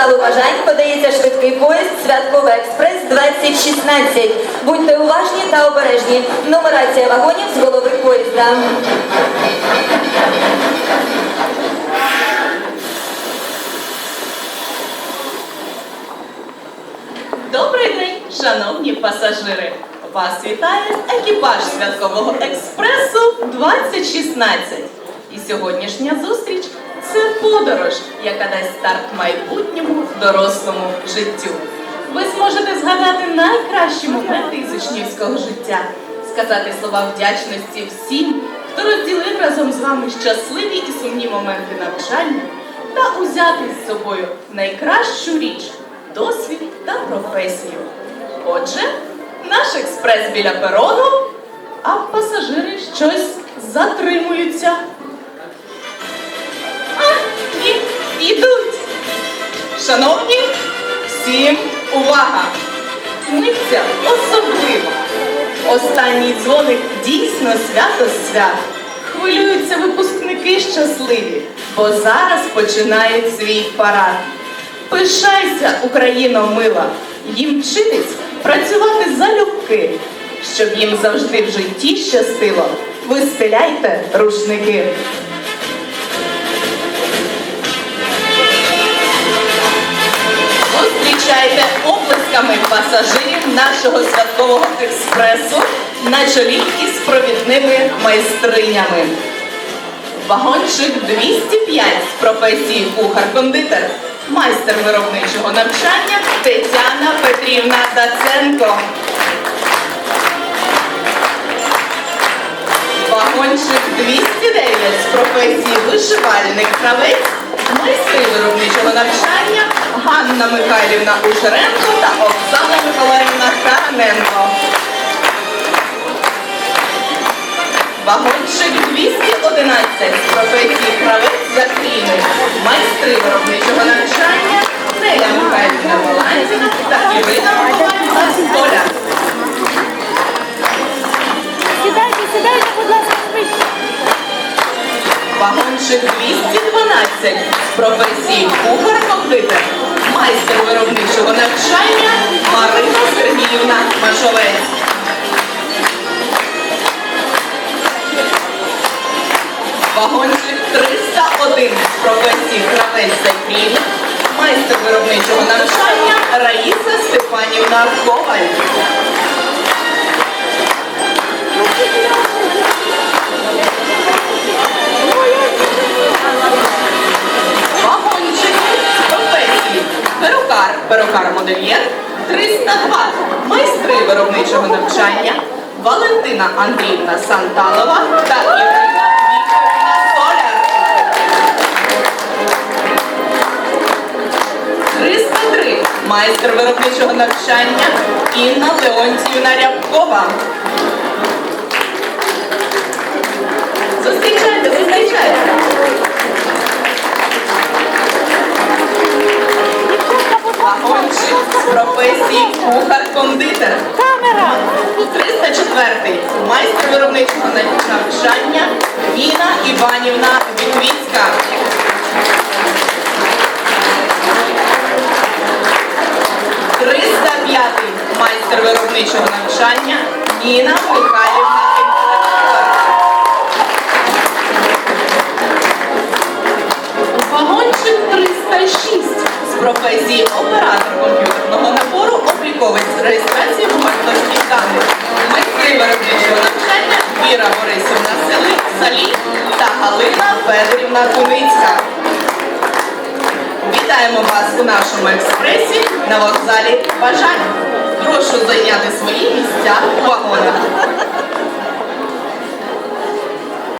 залу бажань подається швидкий поїзд Святковий експрес 2016. Будьте уважні та обережні. Нумерація вагонів з голови поїзда. Добрий день, шановні пасажири! Вас вітає екіпаж святкового експресу 2016. І сьогоднішня зустріч це подорож, яка дасть старт майбутньому дорослому життю. Ви зможете згадати найкращі моменти із учнівського життя, сказати слова вдячності всім, хто розділив разом з вами щасливі і сумні моменти навчання, та узяти з собою найкращу річ досвід та професію. Отже, наш експрес біля перону, а пасажири щось затримуються. Ідуть. Шановні, всім увага! Митця особлива. Останній дзвоник дійсно свято свят. Хвилюються випускники щасливі, бо зараз починають свій парад. Пишайся, Україно мила, їм вчитись працювати залюбки, щоб їм завжди в житті щастило. Вистеляйте рушники. Зустрічайте оплесками пасажирів нашого святкового експресу на чолі із провідними майстринями. Вагончик 205 з професії кухар-кондитер, майстер виробничого навчання Тетяна Петрівна Даценко. Вагончик 209 з професії вишивальник кравець, майстри виробничого навчання Ганна Михайлівна Ушеренко та Оксана Миколаївна Тараненко. Вагончик 211 з професії кравець закрійник, майстри виробничого навчання Неля Михайлівна Баланзіна та Ірина Миколаївна Столя. Сідайте, сідайте, будь ласка, швидше. Вагончик 212 з професії кухар-кондитер, майстер виробничого навчання Марина Сергіївна Машовець. Вагончик 301 з професії кравець закрійник, майстер виробничого навчання Раїса Степанівна Коваль. Перукар, перукар-модельєр 302. Майстри виробничого навчання Валентина Андріївна Санталова та Ірина Вікторівна Соляр. 303. Майстер виробничого навчання Інна Леонтіївна Рябкова. Зустрічайте, зустрічайте. З професії кухар-кондитер. Камера. 304. Майстер виробничого навчання Ніна Іванівна Вітвіцька. Триста п'ятий майстер виробничого навчання Ніна Михайлівна. Вагончик 306 з професії оператор комп'ютерного набору обліковець з реєстрації бухгалтерських даних. Майстри виробничого навчання Віра Борисівна Сели Салі та Галина Федорівна Куницька. Вітаємо вас у нашому експресі на вокзалі Бажань. Прошу зайняти свої місця у вагонах.